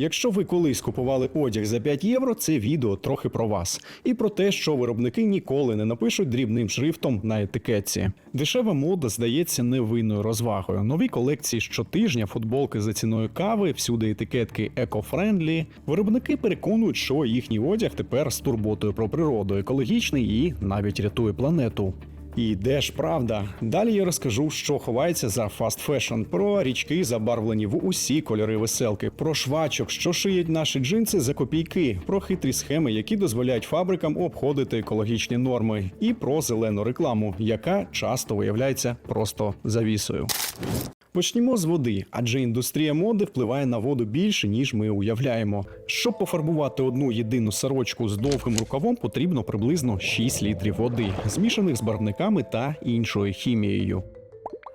Якщо ви колись купували одяг за 5 євро, це відео трохи про вас і про те, що виробники ніколи не напишуть дрібним шрифтом на етикетці. Дешева мода здається невинною розвагою. Нові колекції щотижня, футболки за ціною кави, всюди етикетки еко-френдлі. Виробники переконують, що їхній одяг тепер з турботою про природу, екологічний і навіть рятує планету. І де ж правда? Далі я розкажу, що ховається за фаст фешн, про річки, забарвлені в усі кольори веселки, про швачок, що шиють наші джинси за копійки, про хитрі схеми, які дозволяють фабрикам обходити екологічні норми, і про зелену рекламу, яка часто виявляється просто завісою. Почнімо з води, адже індустрія моди впливає на воду більше, ніж ми уявляємо. Щоб пофарбувати одну єдину сорочку з довгим рукавом, потрібно приблизно 6 літрів води, змішаних з барвниками та іншою хімією.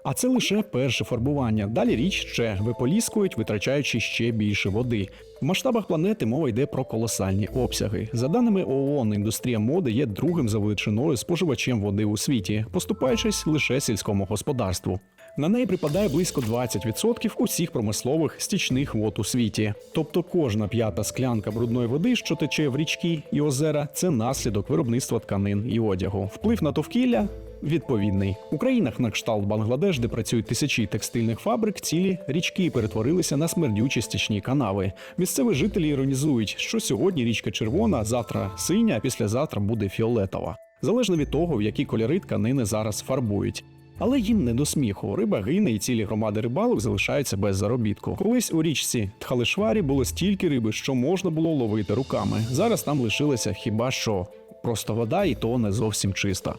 А це лише перше фарбування. Далі річ ще виполіскують, витрачаючи ще більше води. В масштабах планети мова йде про колосальні обсяги. За даними ООН, індустрія моди є другим за величиною споживачем води у світі, поступаючись лише сільському господарству. На неї припадає близько 20% усіх промислових стічних вод у світі. Тобто кожна п'ята склянка брудної води, що тече в річки і озера, це наслідок виробництва тканин і одягу. Вплив на довкілля відповідний. У країнах на кшталт Бангладеш, де працюють тисячі текстильних фабрик, цілі річки перетворилися на смердючі стічні канави. Місцеві жителі іронізують, що сьогодні річка червона, завтра синя, а післязавтра буде фіолетова. Залежно від того, в які кольори тканини зараз фарбують. Але їм не до сміху. Риба гине і цілі громади рибалок залишаються без заробітку. Колись у річці Тхалишварі було стільки риби, що можна було ловити руками. Зараз там лишилася хіба що просто вода, і то не зовсім чиста.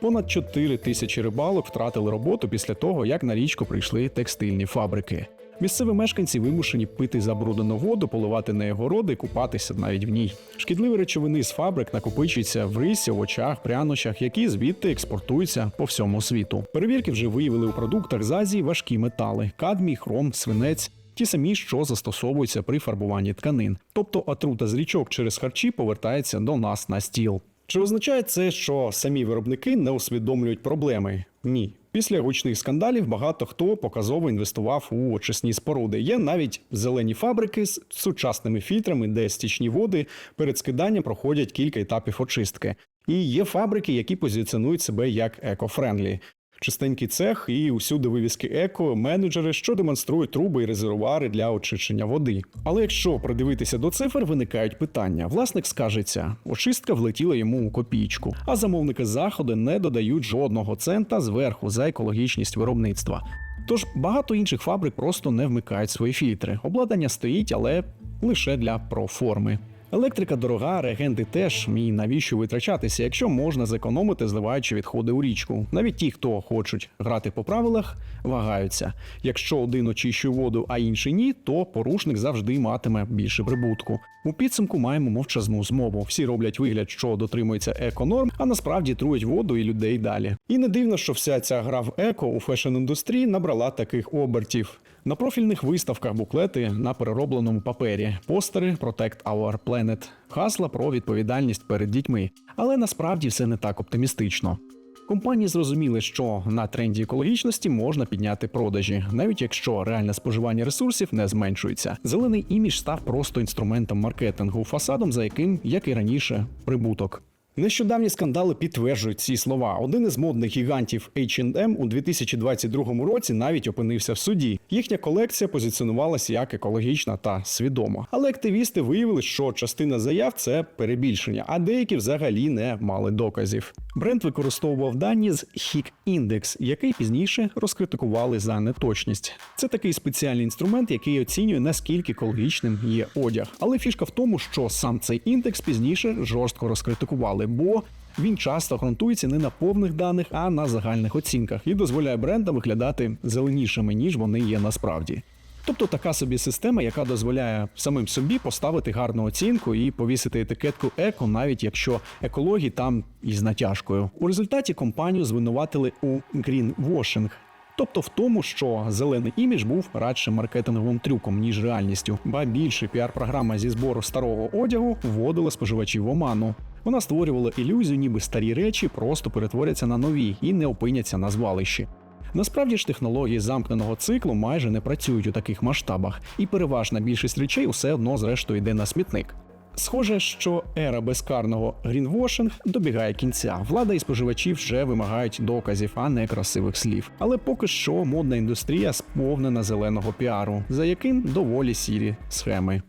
Понад 4 тисячі рибалок втратили роботу після того, як на річку прийшли текстильні фабрики. Місцеві мешканці вимушені пити забруднену воду, поливати неї городи, купатися навіть в ній. Шкідливі речовини з фабрик накопичуються в рисі, овочах, прянощах, які звідти експортуються по всьому світу. Перевірки вже виявили у продуктах з Азії важкі метали: кадмій, хром, свинець. Ті самі, що застосовуються при фарбуванні тканин. Тобто отрута з річок через харчі повертається до нас на стіл. Чи означає це, що самі виробники не усвідомлюють проблеми? Ні. Після гучних скандалів багато хто показово інвестував у очисні споруди. Є навіть зелені фабрики з сучасними фільтрами, де стічні води перед скиданням проходять кілька етапів очистки. І є фабрики, які позиціонують себе як еко-френдлі. Чистенький цех і усюди вивіски еко, менеджери, що демонструють труби і резервуари для очищення води. Але якщо придивитися до цифр, виникають питання. Власник скажеться, очистка влетіла йому у копійку, а замовники заходи не додають жодного цента зверху за екологічність виробництва. Тож багато інших фабрик просто не вмикають свої фільтри. Обладнання стоїть, але лише для проформи. Електрика дорога, реагенти теж. І навіщо витрачатися, якщо можна зекономити, зливаючи відходи у річку. Навіть ті, хто хочуть грати по правилах, вагаються. Якщо один очищує воду, а інший ні, то порушник завжди матиме більше прибутку. У підсумку маємо мовчазну змову. Всі роблять вигляд, що дотримуються еконорм, а насправді трують воду і людей далі. І не дивно, що вся ця гра в еко у фешн-індустрії набрала таких обертів. На профільних виставках буклети на переробленому папері, постери Protect Our Planet, гасла про відповідальність перед дітьми. Але насправді все не так оптимістично. Компанії зрозуміли, що на тренді екологічності можна підняти продажі, навіть якщо реальне споживання ресурсів не зменшується. Зелений імідж став просто інструментом маркетингу, фасадом, за яким, як і раніше, прибуток. Нещодавні скандали підтверджують ці слова. Один із модних гігантів H&M у 2022 році навіть опинився в суді. Їхня колекція позиціонувалася як екологічна та свідома. Але активісти виявили, що частина заяв це перебільшення, а деякі взагалі не мали доказів. Бренд використовував дані з HIC Index, який пізніше розкритикували за неточність. Це такий спеціальний інструмент, який оцінює наскільки екологічним є одяг. Але фішка в тому, що сам цей індекс пізніше жорстко розкритикували, бо він часто ґрунтується не на повних даних, а на загальних оцінках і дозволяє брендам виглядати зеленішими, ніж вони є насправді. Тобто така собі система, яка дозволяє самим собі поставити гарну оцінку і повісити етикетку еко, навіть якщо екології там із натяжкою. У результаті компанію звинуватили у greenwashing, Тобто в тому, що зелений імідж був радше маркетинговим трюком, ніж реальністю, ба більше піар-програма зі збору старого одягу вводила споживачів в оману. Вона створювала ілюзію, ніби старі речі просто перетворяться на нові і не опиняться на звалищі. Насправді ж технології замкненого циклу майже не працюють у таких масштабах, і переважна більшість речей усе одно зрештою йде на смітник. Схоже, що ера безкарного грінвошинг добігає кінця. Влада і споживачі вже вимагають доказів, а не красивих слів. Але поки що модна індустрія сповнена зеленого піару, за яким доволі сірі схеми.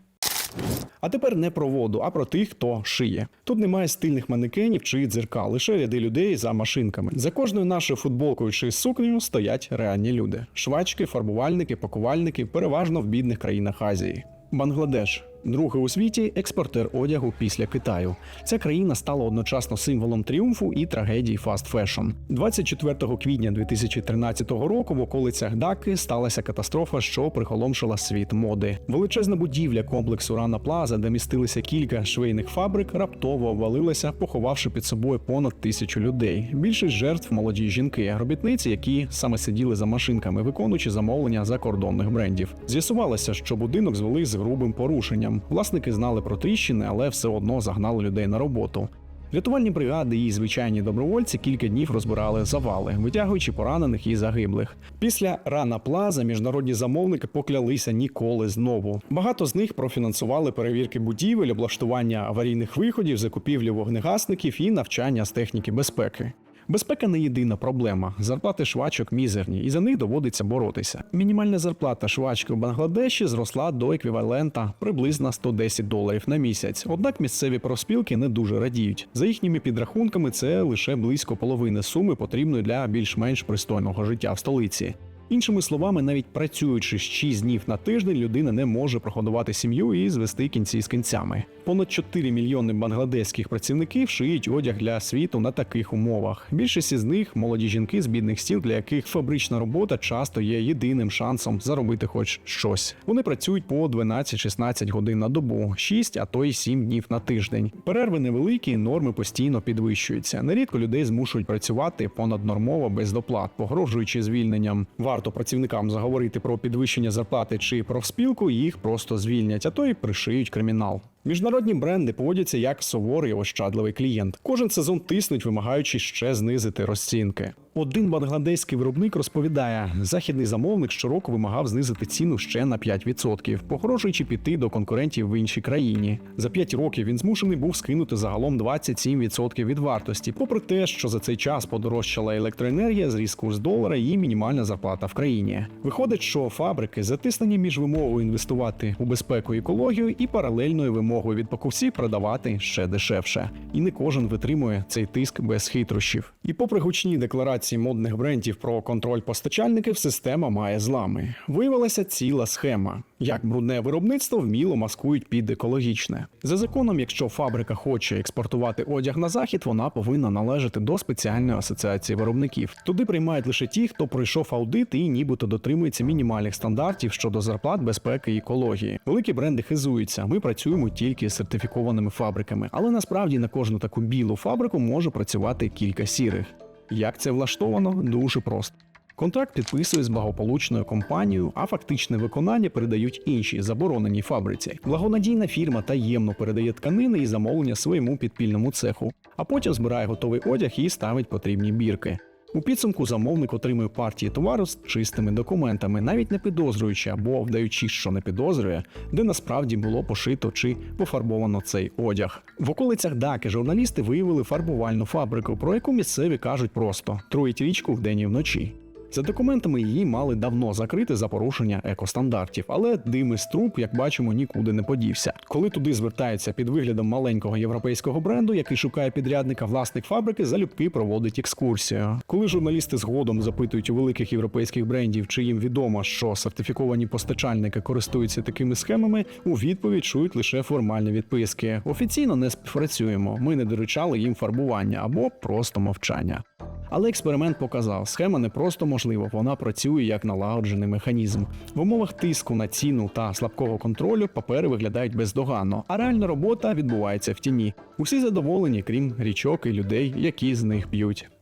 А тепер не про воду, а про тих, хто шиє. Тут немає стильних манекенів чи дзеркал, лише ряди людей за машинками. За кожною нашою футболкою чи сукнею стоять реальні люди: швачки, фарбувальники, пакувальники, переважно в бідних країнах Азії. Бангладеш. Другий у світі експортер одягу після Китаю. Ця країна стала одночасно символом тріумфу і трагедії фаст фешн. 24 квітня 2013 року в околицях Даки сталася катастрофа, що прихоломшила світ моди. Величезна будівля комплексу Рана Плаза, де містилися кілька швейних фабрик, раптово обвалилася, поховавши під собою понад тисячу людей. Більшість жертв молоді жінки, робітниці, які саме сиділи за машинками, виконуючи замовлення закордонних брендів. З'ясувалося, що будинок звели з грубим порушенням. Власники знали про тріщини, але все одно загнали людей на роботу. Рятувальні бригади і звичайні добровольці кілька днів розбирали завали, витягуючи поранених і загиблих. Після рана плаза міжнародні замовники поклялися ніколи знову. Багато з них профінансували перевірки будівель, облаштування аварійних виходів, закупівлю вогнегасників і навчання з техніки безпеки. Безпека не єдина проблема. Зарплати швачок мізерні, і за них доводиться боротися. Мінімальна зарплата швачки в Бангладеші зросла до еквівалента приблизно 110 доларів на місяць. Однак місцеві профспілки не дуже радіють. За їхніми підрахунками, це лише близько половини суми потрібної для більш-менш пристойного життя в столиці. Іншими словами, навіть працюючи 6 днів на тиждень, людина не може проходувати сім'ю і звести кінці з кінцями. Понад 4 мільйони бангладеських працівників шиють одяг для світу на таких умовах. Більшість із них молоді жінки з бідних сіл, для яких фабрична робота часто є єдиним шансом заробити хоч щось. Вони працюють по 12-16 годин на добу, 6, а то й 7 днів на тиждень. Перерви невеликі, норми постійно підвищуються. Нерідко людей змушують працювати понаднормово без доплат, погрожуючи звільненням. Варто працівникам заговорити про підвищення зарплати чи профспілку, їх просто звільнять, а то й пришиють кримінал. Міжнародні бренди поводяться як суворий ощадливий клієнт. Кожен сезон тиснуть, вимагаючи ще знизити розцінки. Один бангладеський виробник розповідає, західний замовник щороку вимагав знизити ціну ще на 5%, погрожуючи піти до конкурентів в іншій країні. За 5 років він змушений був скинути загалом 27% від вартості, попри те, що за цей час подорожчала електроенергія, зріс курс долара і мінімальна зарплата в країні. Виходить, що фабрики затиснені між вимогою інвестувати у безпеку і екологію і паралельною вимогою від покупців продавати ще дешевше. І не кожен витримує цей тиск без хитрощів. І попри гучні декларації модних брендів про контроль постачальників, система має злами. Виявилася ціла схема, як брудне виробництво вміло маскують під екологічне. За законом, якщо фабрика хоче експортувати одяг на захід, вона повинна належати до спеціальної асоціації виробників. Туди приймають лише ті, хто пройшов аудит і нібито дотримується мінімальних стандартів щодо зарплат, безпеки і екології. Великі бренди хизуються. Ми працюємо тільки з сертифікованими фабриками, але насправді на кожну таку білу фабрику може працювати кілька сірих. Як це влаштовано? Дуже просто. Контракт підписує з благополучною компанією, а фактичне виконання передають іншій забороненій фабриці. Благонадійна фірма таємно передає тканини і замовлення своєму підпільному цеху, а потім збирає готовий одяг і ставить потрібні бірки. У підсумку замовник отримує партії товару з чистими документами, навіть не підозрюючи або вдаючи, що не підозрює, де насправді було пошито чи пофарбовано цей одяг. В околицях Даки журналісти виявили фарбувальну фабрику, про яку місцеві кажуть просто троїть річку вдень і вночі. За документами її мали давно закрити за порушення екостандартів, але дим із труб, як бачимо, нікуди не подівся. Коли туди звертаються під виглядом маленького європейського бренду, який шукає підрядника, власник фабрики залюбки проводить екскурсію. Коли журналісти згодом запитують у великих європейських брендів, чи їм відомо, що сертифіковані постачальники користуються такими схемами, у відповідь чують лише формальні відписки. Офіційно не співпрацюємо. Ми не доручали їм фарбування або просто мовчання. Але експеримент показав, схема не просто можлива, вона працює як налагоджений механізм. В умовах тиску на ціну та слабкого контролю папери виглядають бездоганно, а реальна робота відбувається в тіні. Усі задоволені, крім річок і людей, які з них п'ють.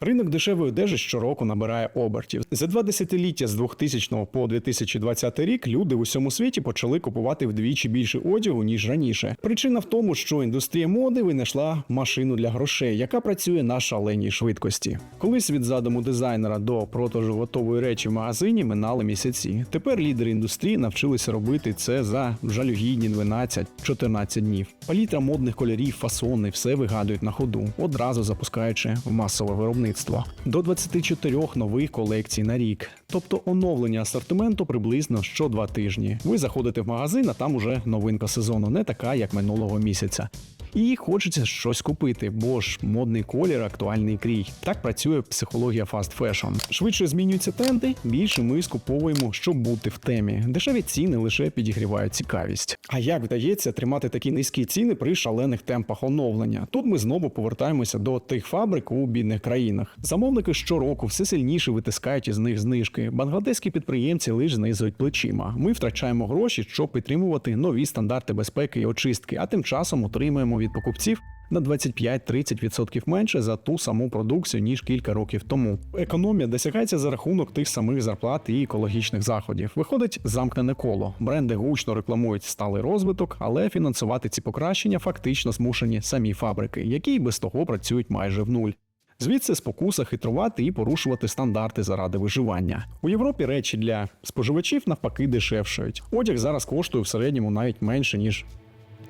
Ринок дешевої одежі щороку набирає обертів. За два десятиліття з 2000 по 2020 рік люди в усьому світі почали купувати вдвічі більше одягу ніж раніше. Причина в тому, що індустрія моди винайшла машину для грошей, яка працює на шаленій швидкості. Колись від задуму дизайнера до продажу готової речі в магазині минали місяці. Тепер лідери індустрії навчилися робити це за жалюгідні 12-14 днів. Палітра модних кольорів, фасони, все вигадують на ходу, одразу запускаючи в масове виробництво. До 24 нових колекцій на рік. Тобто оновлення асортименту приблизно що два тижні. Ви заходите в магазин, а там уже новинка сезону, не така, як минулого місяця. І хочеться щось купити, бо ж модний колір актуальний крій. Так працює психологія fast fashion. Швидше змінюються тренди, більше ми скуповуємо, щоб бути в темі. Дешеві ціни лише підігрівають цікавість. А як вдається тримати такі низькі ціни при шалених темпах оновлення? Тут ми знову повертаємося до тих фабрик у бідних країнах. Замовники щороку все сильніше витискають із них знижки. Бангладеські підприємці лише знизують плечима. Ми втрачаємо гроші, щоб підтримувати нові стандарти безпеки і очистки, а тим часом отримуємо від покупців на 25-30% менше за ту саму продукцію ніж кілька років тому. Економія досягається за рахунок тих самих зарплат і екологічних заходів. Виходить замкнене коло. Бренди гучно рекламують сталий розвиток, але фінансувати ці покращення фактично змушені самі фабрики, які й без того працюють майже в нуль. Звідси спокуса хитрувати і порушувати стандарти заради виживання. У Європі речі для споживачів навпаки дешевшають. Одяг зараз коштує в середньому навіть менше ніж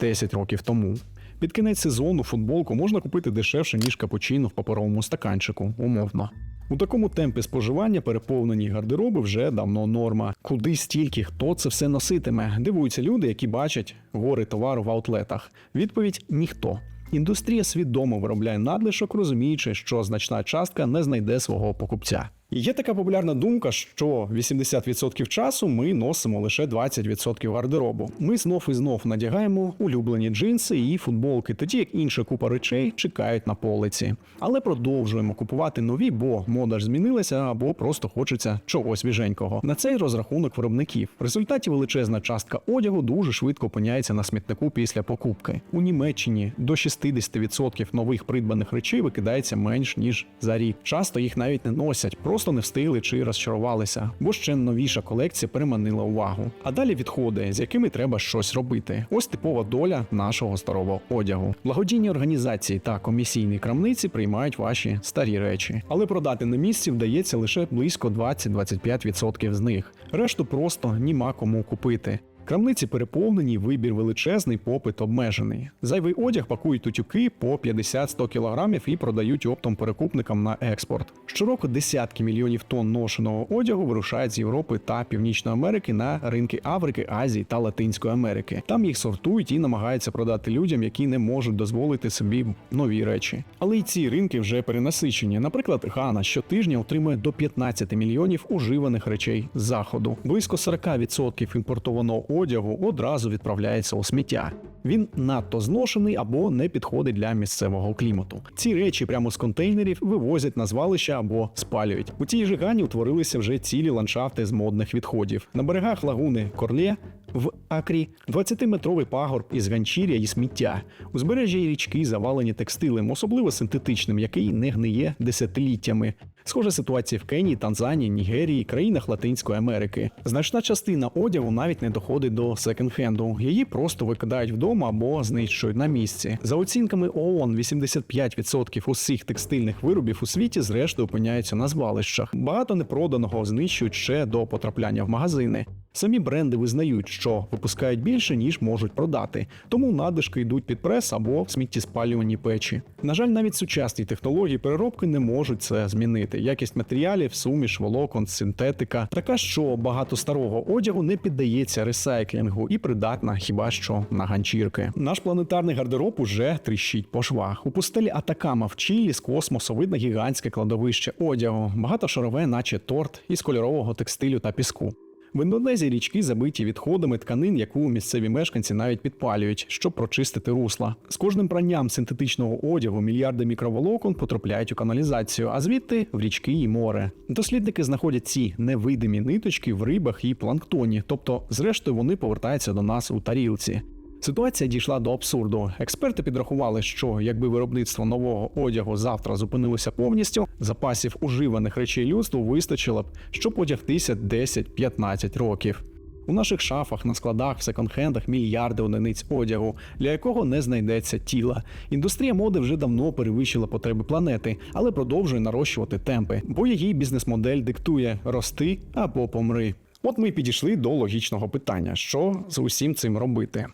10 років тому. Під кінець сезону футболку можна купити дешевше, ніж капучино в паперовому стаканчику, умовно. У такому темпі споживання переповнені гардероби вже давно норма. Куди стільки, хто це все носитиме? Дивуються люди, які бачать гори товару в аутлетах. Відповідь ніхто. Індустрія свідомо виробляє надлишок, розуміючи, що значна частка не знайде свого покупця. Є така популярна думка, що 80% часу ми носимо лише 20% гардеробу. Ми знов і знов надягаємо улюблені джинси і футболки, тоді як інша купа речей чекають на полиці. Але продовжуємо купувати нові, бо мода ж змінилася або просто хочеться чогось свіженького. На цей розрахунок виробників. В результаті величезна частка одягу дуже швидко опиняється на смітнику після покупки. У Німеччині до 60% нових придбаних речей викидається менш ніж за рік. Часто їх навіть не носять, просто не встигли чи розчарувалися, бо ще новіша колекція переманила увагу. А далі відходи, з якими треба щось робити. Ось типова доля нашого старого одягу. Благодійні організації та комісійні крамниці приймають ваші старі речі, але продати на місці вдається лише близько 20-25% з них. Решту просто німа кому купити. Крамниці переповнені, вибір величезний, попит обмежений. Зайвий одяг пакують тутюки по 50-100 кілограмів і продають оптом перекупникам на експорт. Щороку десятки мільйонів тонн ношеного одягу вирушають з Європи та Північної Америки на ринки Африки, Азії та Латинської Америки. Там їх сортують і намагаються продати людям, які не можуть дозволити собі нові речі. Але й ці ринки вже перенасичені. Наприклад, Гана щотижня отримує до 15 мільйонів уживаних речей з заходу. Близько 40% імпортованого одягу одразу відправляється у сміття. Він надто зношений або не підходить для місцевого клімату. Ці речі прямо з контейнерів вивозять на звалища або спалюють. У цій же гані утворилися вже цілі ландшафти з модних відходів. На берегах лагуни Корлє в Акрі 20-метровий пагорб із ганчір'я і сміття. Узбережжя і річки завалені текстилем, особливо синтетичним, який не гниє десятиліттями. Схожа ситуація в Кенії, Танзанії, Нігерії, країнах Латинської Америки. Значна частина одягу навіть не доходить до секонд-хенду. Її просто викидають вдома або знищують на місці. За оцінками ООН, 85% усіх текстильних виробів у світі зрештою опиняються на звалищах. Багато непроданого знищують ще до потрапляння в магазини. Самі бренди визнають, що випускають більше, ніж можуть продати, тому надлишки йдуть під прес або в сміттєспалювані печі. На жаль, навіть сучасні технології переробки не можуть це змінити. Якість матеріалів, суміш, волокон, синтетика така, що багато старого одягу не піддається ресайклінгу і придатна хіба що на ганчірки. Наш планетарний гардероб уже тріщить по швах. У пустелі Атакама в Чилі з космосу видно гігантське кладовище одягу, багато шарове, наче торт із кольорового текстилю та піску. В Індонезії річки забиті відходами тканин, яку місцеві мешканці навіть підпалюють, щоб прочистити русла. З кожним пранням синтетичного одягу мільярди мікроволокон потрапляють у каналізацію, а звідти в річки і море. Дослідники знаходять ці невидимі ниточки в рибах і планктоні, тобто, зрештою, вони повертаються до нас у тарілці. Ситуація дійшла до абсурду. Експерти підрахували, що якби виробництво нового одягу завтра зупинилося повністю, запасів уживаних речей людству вистачило б, щоб одягтися 10-15 років. У наших шафах, на складах, в секонд-хендах мільярди одиниць одягу, для якого не знайдеться тіла. Індустрія моди вже давно перевищила потреби планети, але продовжує нарощувати темпи, бо її бізнес-модель диктує рости або помри. От ми підійшли до логічного питання: що з усім цим робити?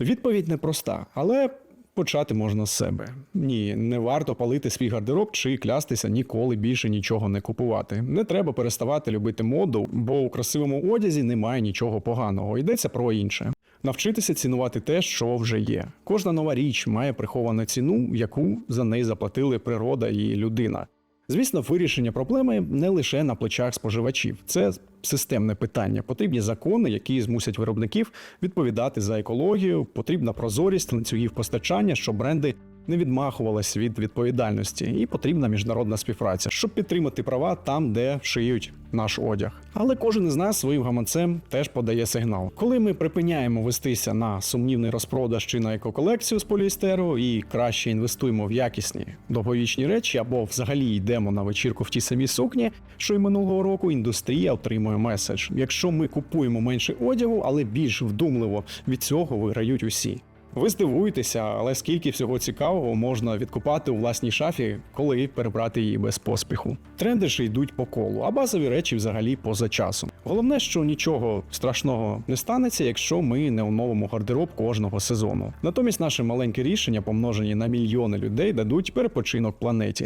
Відповідь непроста, але почати можна з себе. Ні, не варто палити свій гардероб чи клястися ніколи більше нічого не купувати. Не треба переставати любити моду, бо у красивому одязі немає нічого поганого. Йдеться про інше. Навчитися цінувати те, що вже є. Кожна нова річ має приховану ціну, яку за неї заплатили природа і людина. Звісно, вирішення проблеми не лише на плечах споживачів, це системне питання. Потрібні закони, які змусять виробників відповідати за екологію. Потрібна прозорість ланцюгів постачання, щоб бренди не відмахувались від відповідальності, і потрібна міжнародна співпраця, щоб підтримати права там, де шиють наш одяг. Але кожен із нас своїм гаманцем теж подає сигнал. Коли ми припиняємо вестися на сумнівний розпродаж чи на екоколекцію з поліестеру і краще інвестуємо в якісні довговічні речі, або взагалі йдемо на вечірку в ті самі сукні, що й минулого року, індустрія отримує меседж. Якщо ми купуємо менше одягу, але більш вдумливо, від цього виграють усі. Ви здивуєтеся, але скільки всього цікавого можна відкупати у власній шафі, коли перебрати її без поспіху. Тренди ж йдуть по колу, а базові речі взагалі поза часом. Головне, що нічого страшного не станеться, якщо ми не оновимо гардероб кожного сезону. Натомість наші маленькі рішення, помножені на мільйони людей, дадуть перепочинок планеті.